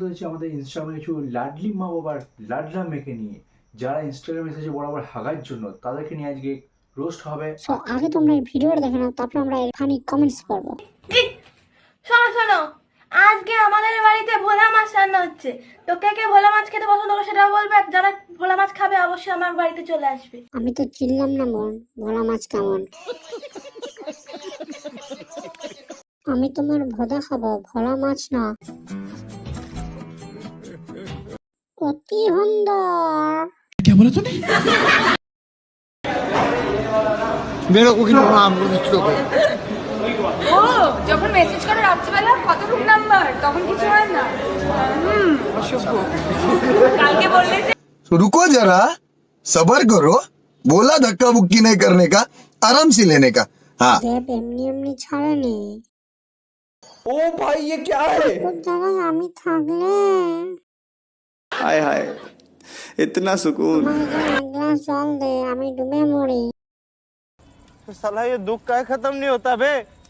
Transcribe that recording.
বলতে হচ্ছে আমাদের ইনস্টাগ্রামে কিছু লাডলি মা বাবার লাডলা মেয়েকে নিয়ে। যারা ইনস্টাগ্রামে এসেছে বরাবর হাগার জন্য তাদেরকে নিয়ে আজকে রোস্ট হবে। সো আগে তোমরা এই ভিডিওটা দেখে নাও তারপর আমরা এর ফানি কমেন্টস করব শোনো শোনো। আজকে আমাদের বাড়িতে ভোলা মাছ রান্না হচ্ছে। তো কে কে ভোলা মাছ খেতে পছন্দ করে সেটাও বলবে আর যারা ভোলা মাছ খাবে অবশ্যই আমার বাড়িতে চলে আসবে। আমি তো চিনলাম না মন ভোলা মাছ কেমন। আমি তোমার ভোদা খাব ভোলা মাছ না। অতি সুন্দর मेरे को कितना नाम को ও যখন মেসেজ করে রাত্রিবেলা কত রুম নাম্বার তখন কিছু হয় না হুম অসভ্য কালকে বললে যে तो रुको जरा सबर करो बोला धक्का बुक्की नहीं करने का आराम से लेने का हाँ দেব এমনি এমনি ছাড়েনি ओ भाई ये क्या है ওর জায়গায় আমি থাকলে हाय हाय। इतना सुकून। तो सॉन्ग दे हमें डूबे मोड़ी साला ये दुख का खत्म नहीं होता बे।